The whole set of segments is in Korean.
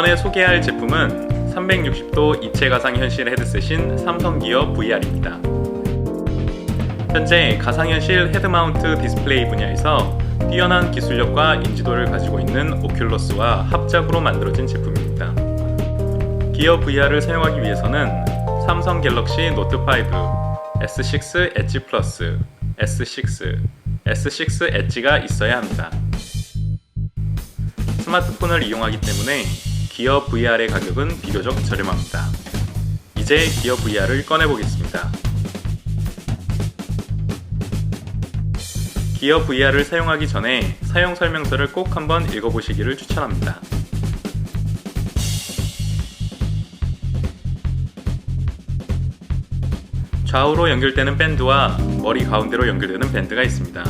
이번에 소개할 제품은 360도 입체 가상 현실 헤드셋인 삼성 기어 VR입니다. 현재 가상현실 헤드마운트 디스플레이 분야에서 뛰어난 기술력과 인지도를 가지고 있는 오큘러스와 합작으로 만들어진 제품입니다. 기어 VR을 사용하기 위해서는 삼성 갤럭시 노트 5, S6 엣지 플러스, S6, S6 엣지가 있어야 합니다. 스마트폰을 이용하기 때문에 기어 VR의 가격은 비교적 저렴합니다. 이제 기어 VR을 꺼내보겠습니다. 기어 VR을 사용하기 전에 사용 설명서를 꼭 한번 읽어보시기를 추천합니다. 좌우로 연결되는 밴드와 머리 가운데로 연결되는 밴드가 있습니다.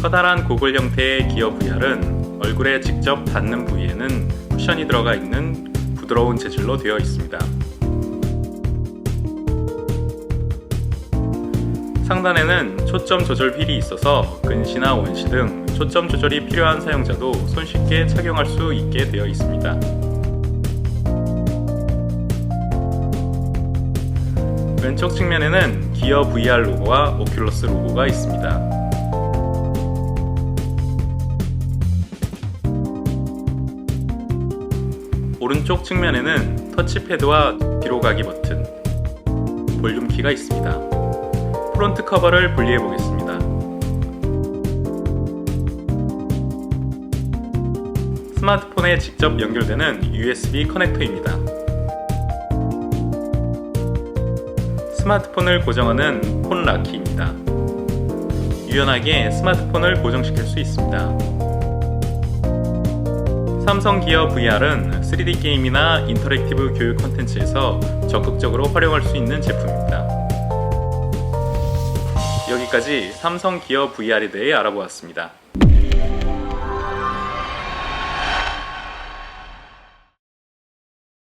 커다란 고글 형태의 기어 VR은 얼굴에 직접 닿는 부위에는 쿠션이 들어가 있는 부드러운 재질로 되어 있습니다. 상단에는 초점 조절 휠이 있어서 근시나 원시 등 초점 조절이 필요한 사용자도 손쉽게 착용할 수 있게 되어 있습니다. 왼쪽 측면에는 기어 VR 로고와 오큘러스 로고가 있습니다. 오른쪽 측면에는 터치패드와 뒤로 가기 버튼, 볼륨 키가 있습니다. 프론트 커버를 분리해 보겠습니다. 스마트폰에 직접 연결되는 USB 커넥터입니다. 스마트폰을 고정하는 폰 락키입니다. 유연하게 스마트폰을 고정시킬 수 있습니다. 삼성 기어 VR은 3D 게임이나 인터랙티브 교육 콘텐츠에서 적극적으로 활용할 수 있는 제품입니다. 여기까지 삼성 기어 VR에 대해 알아보았습니다.